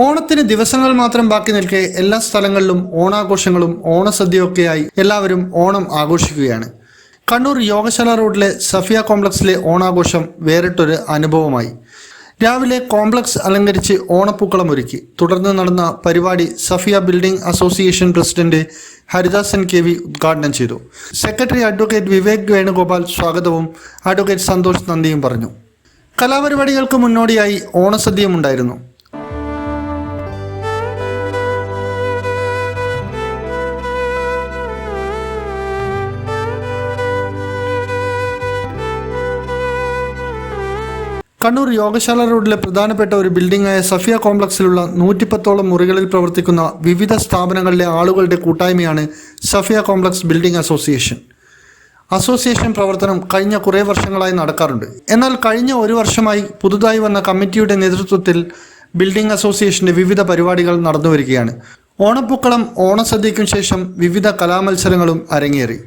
ഓണത്തിന് ദിവസങ്ങൾ മാത്രം ബാക്കി നിൽക്കെ എല്ലാ സ്ഥലങ്ങളിലും ഓണാഘോഷങ്ങളും ഓണസദ്യയൊക്കെയായി എല്ലാവരും ഓണം ആഘോഷിക്കുകയാണ്. കണ്ണൂർ യോഗശാല റോഡിലെ സഫിയ കോംപ്ലക്സിലെ ഓണാഘോഷം വേറിട്ടൊരു അനുഭവമായി. രാവിലെ കോംപ്ലക്സ് അലങ്കരിച്ച് ഓണപ്പൂക്കളം ഒരുക്കി. തുടർന്ന് നടന്ന പരിപാടി Safiya building association president Haridasan K V ഉദ്ഘാടനം ചെയ്തു. സെക്രട്ടറി അഡ്വക്കേറ്റ് വിവേക് വേണുഗോപാൽ സ്വാഗതവും അഡ്വക്കേറ്റ് സന്തോഷ് നന്ദിയും പറഞ്ഞു. കലാപരിപാടികൾക്ക് മുന്നോടിയായി ഓണസദ്യയും കണ്ണൂർ യോഗശാല റോഡിലെ പ്രധാനപ്പെട്ട ഒരു ബിൽഡിംഗായ സഫിയ കോംപ്ലക്സിലുള്ള നൂറ്റിപ്പത്തോളം മുറികളിൽ പ്രവർത്തിക്കുന്ന വിവിധ സ്ഥാപനങ്ങളിലെ ആളുകളുടെ കൂട്ടായ്മയാണ് Safiya complex building association. Association പ്രവർത്തനം കഴിഞ്ഞ കുറേ വർഷങ്ങളായി നടക്കാറുണ്ട്. എന്നാൽ കഴിഞ്ഞ ഒരു വർഷമായി പുതുതായി വന്ന കമ്മിറ്റിയുടെ നേതൃത്വത്തിൽ ബിൽഡിംഗ് അസോസിയേഷന്റെ വിവിധ പരിപാടികൾ നടന്നു വരികയാണ്. ഓണപ്പൂക്കളം ഓണസദ്യയ്ക്കും ശേഷം വിവിധ കലാമത്സരങ്ങളും അരങ്ങേറി.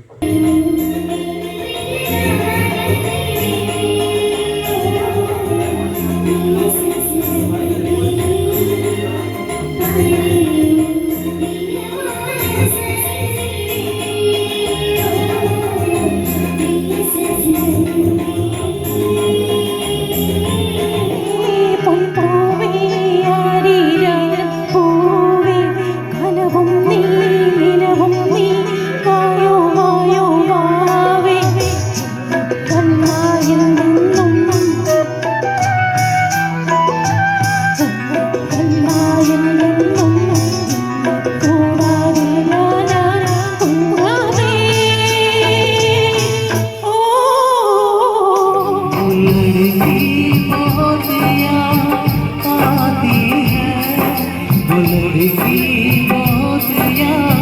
ीवोदया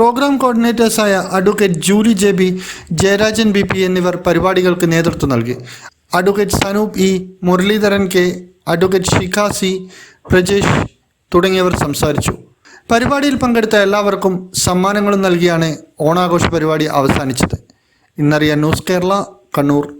program കോർഡിനേറ്റേഴ്സായ advocate Julie J B Jayarajan B P എന്നിവർ പരിപാടികൾക്ക് നേതൃത്വം നൽകി. Advocate Sanoop E Muraleedharan K advocate Shikha C Prajesh തുടങ്ങിയവർ സംസാരിച്ചു. പരിപാടിയിൽ പങ്കെടുത്ത എല്ലാവർക്കും സമ്മാനങ്ങളും നൽകിയാണ് ഓണാഘോഷ പരിപാടി അവസാനിച്ചത്. ഇന്നറിയാൻ news Kerala Kannur.